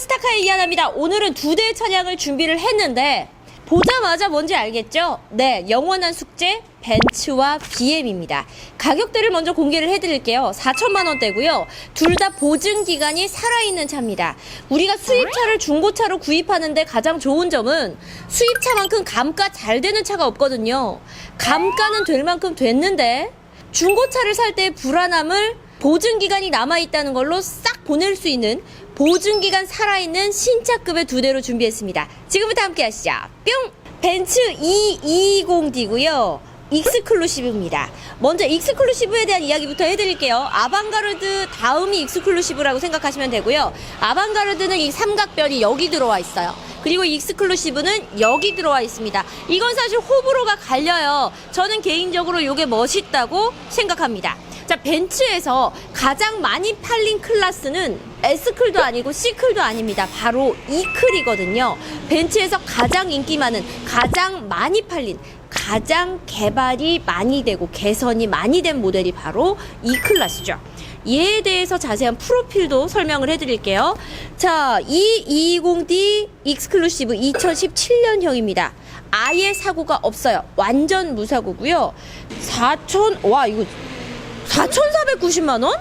스타카 얘기하답니다. 오늘은 두 대의 차량을 준비를 했는데 보자마자 뭔지 알겠죠? 네, 영원한 숙제 벤츠와 BM입니다. 가격대를 먼저 공개를 해드릴게요. 4천만 원대고요. 둘 다 보증 기간이 살아있는 차입니다. 우리가 수입차를 중고차로 구입하는데 가장 좋은 점은 수입차만큼 감가 잘 되는 차가 없거든요. 감가는 될 만큼 됐는데 중고차를 살 때 불안함을 보증 기간이 남아 있다는 걸로 싹 보낼 수 있는 보증 기간 살아있는 신차급의 두 대로 준비했습니다. 지금부터 함께 하시죠. 뿅! 벤츠 E E20D고요. 익스클루시브입니다. 먼저 익스클루시브에 대한 이야기부터 해드릴게요. 아방가르드 다음이 익스클루시브라고 생각하시면 되고요. 아방가르드는 이 삼각별이 여기 들어와 있어요. 그리고 익스클루시브는 여기 들어와 있습니다. 이건 사실 호불호가 갈려요. 저는 개인적으로 이게 멋있다고 생각합니다. 자, 벤츠에서 가장 많이 팔린 클래스는 S클도 아니고 C클도 아닙니다. 바로 E클이거든요. 벤츠에서 가장 인기 많은, 가장 많이 팔린, 가장 개발이 많이 되고 개선이 많이 된 모델이 바로 E클래스죠. 이에 대해서 자세한 프로필도 설명을 해드릴게요. 자, 이 220D 익스클루시브 2017년형입니다. 아예 사고가 없어요. 완전 무사고고요. 4천, 와, 이거 4,490만 원?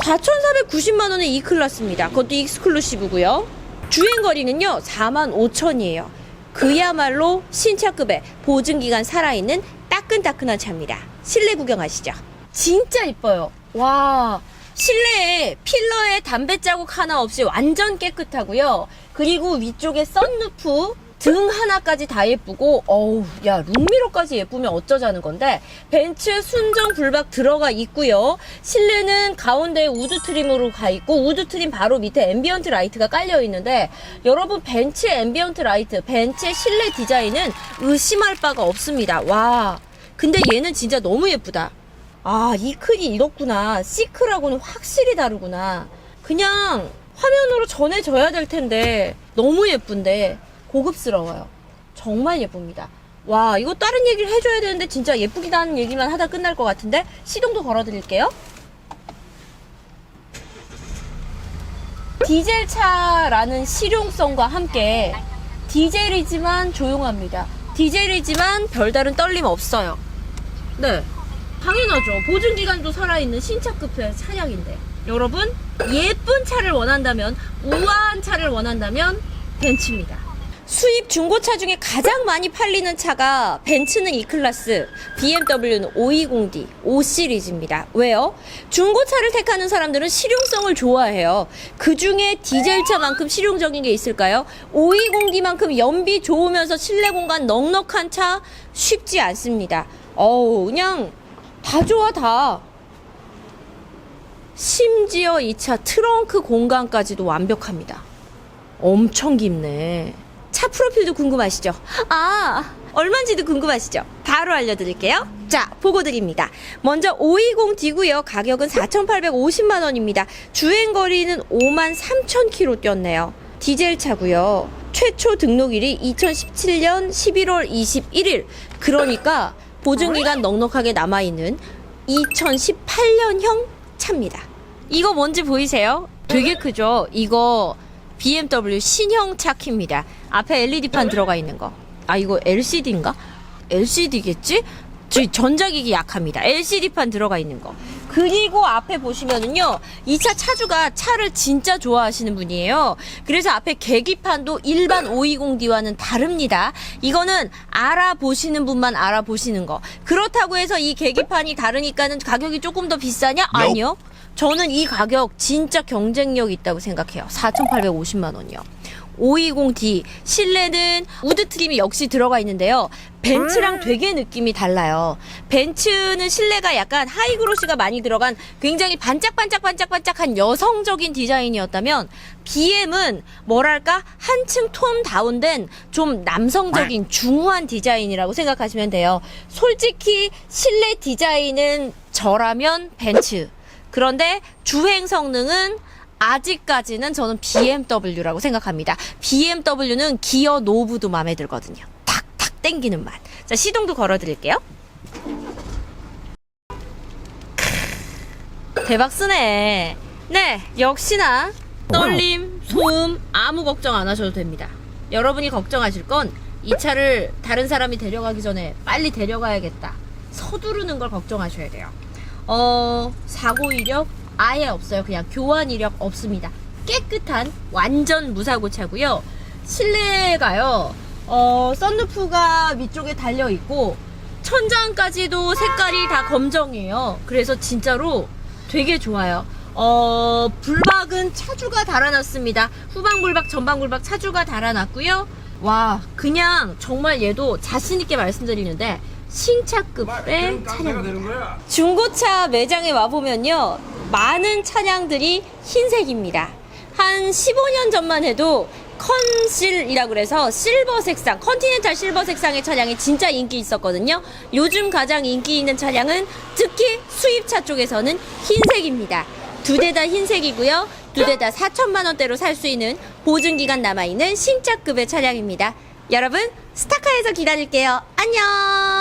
4,490만 원의 이 클래스입니다. 그것도 익스클루시브고요. 주행 거리는요 4만 5천이에요. 그야말로 신차급의 보증 기간 살아있는 따끈따끈한 차입니다. 실내 구경하시죠. 진짜 이뻐요. 와. 실내에 필러에 담배 자국 하나 없이 완전 깨끗하고요. 그리고 위쪽에 썬루프 등 하나까지 다 예쁘고 어우 야 룸미러까지 예쁘면 어쩌자는 건데 벤츠 순정 불박 들어가 있고요. 실내는 가운데 우드 트림으로 가 있고 우드 트림 바로 밑에 앰비언트 라이트가 깔려 있는데 여러분 벤츠의 앰비언트 라이트 벤츠의 실내 디자인은 의심할 바가 없습니다. 와 근데 얘는 진짜 너무 예쁘다. 아이 클이 이렇구나. C클하고는 확실히 다르구나. 그냥 화면으로 전해져야 될 텐데 너무 예쁜데 고급스러워요. 정말 예쁩니다. 와, 이거 다른 얘기를 해줘야 되는데 진짜 예쁘기도 하는 얘기만 하다 끝날 것 같은데 시동도 걸어드릴게요. 디젤 차라는 실용성과 함께 디젤이지만 조용합니다. 디젤이지만 별다른 떨림 없어요. 네. 당연하죠. 보증기간도 살아있는 신차급의 차량인데. 여러분, 예쁜 차를 원한다면, 우아한 차를 원한다면, 벤츠입니다. 수입 중고차 중에 가장 많이 팔리는 차가 벤츠는 E클래스, BMW는 520D, 5시리즈입니다. 왜요? 중고차를 택하는 사람들은 실용성을 좋아해요. 그 중에 디젤차만큼 실용적인 게 있을까요? 520D만큼 연비 좋으면서 실내 공간 넉넉한 차 쉽지 않습니다. 어우, 그냥 다 좋아, 다. 심지어 이 차 트렁크 공간까지도 완벽합니다. 엄청 깊네. 차 프로필도 궁금하시죠? 아, 얼마인지도 궁금하시죠? 바로 알려드릴게요. 자, 보고 드립니다. 먼저 520D고요. 가격은 4,850만 원입니다. 주행 거리는 5만 3천 킬로 뛰었네요. 디젤 차고요. 최초 등록일이 2017년 11월 21일. 그러니까 보증기간 넉넉하게 남아있는 2018년형 차입니다. 이거 뭔지 보이세요? 되게 크죠? 이거 BMW 신형 차키입니다. 앞에 LED판 들어가 있는 거. 아, 이거 LCD인가? LCD겠지? 저 전자기기 약합니다. LCD판 들어가 있는 거. 그리고 앞에 보시면은요, 이 차 차주가 차를 진짜 좋아하시는 분이에요. 그래서 앞에 계기판도 일반 520D와는 다릅니다. 이거는 알아보시는 분만 알아보시는 거. 그렇다고 해서 이 계기판이 다르니까는 가격이 조금 더 비싸냐? 아니요. 저는 이 가격 진짜 경쟁력 있다고 생각해요. 4,850만 원이요. 520D 실내는 우드 트림이 역시 들어가 있는데요. 벤츠랑 되게 느낌이 달라요. 벤츠는 실내가 약간 하이그로시가 많이 들어간 굉장히 반짝반짝반짝반짝한 여성적인 디자인이었다면 BM은 뭐랄까 한층 톤 다운된 좀 남성적인 중후한 디자인이라고 생각하시면 돼요. 솔직히 실내 디자인은 저라면 벤츠. 그런데 주행 성능은 아직까지는 저는 BMW라고 생각합니다. BMW는 기어 노브도 마음에 들거든요. 탁탁 땡기는 맛. 자, 시동도 걸어 드릴게요. 대박 쓰네. 네, 역시나 떨림, 소음 아무 걱정 안 하셔도 됩니다. 여러분이 걱정하실 건 이 차를 다른 사람이 데려가기 전에 빨리 데려가야겠다. 서두르는 걸 걱정하셔야 돼요. 어, 사고 이력 아예 없어요. 그냥 교환 이력 없습니다. 깨끗한 완전 무사고 차고요. 실내가요. 어, 썬루프가 위쪽에 달려 있고 천장까지도 색깔이 다 검정이에요. 그래서 진짜로 되게 좋아요. 어, 불박은 차주가 달아놨습니다. 후방 불박, 전방 불박 차주가 달아놨고요. 와, 그냥 정말 얘도 자신있게 말씀드리는데 신차급의 차량입니다. 중고차 매장에 와보면요. 많은 차량들이 흰색입니다. 한 15년 전만 해도 컨실이라 그래서 실버 색상, 컨티넨탈 실버 색상의 차량이 진짜 인기 있었거든요. 요즘 가장 인기 있는 차량은 특히 수입차 쪽에서는 흰색입니다. 두 대 다 흰색이고요. 두 대 다 4천만 원대로 살 수 있는 보증 기간 남아 있는 신차급의 차량입니다. 여러분, 스타카에서 기다릴게요. 안녕!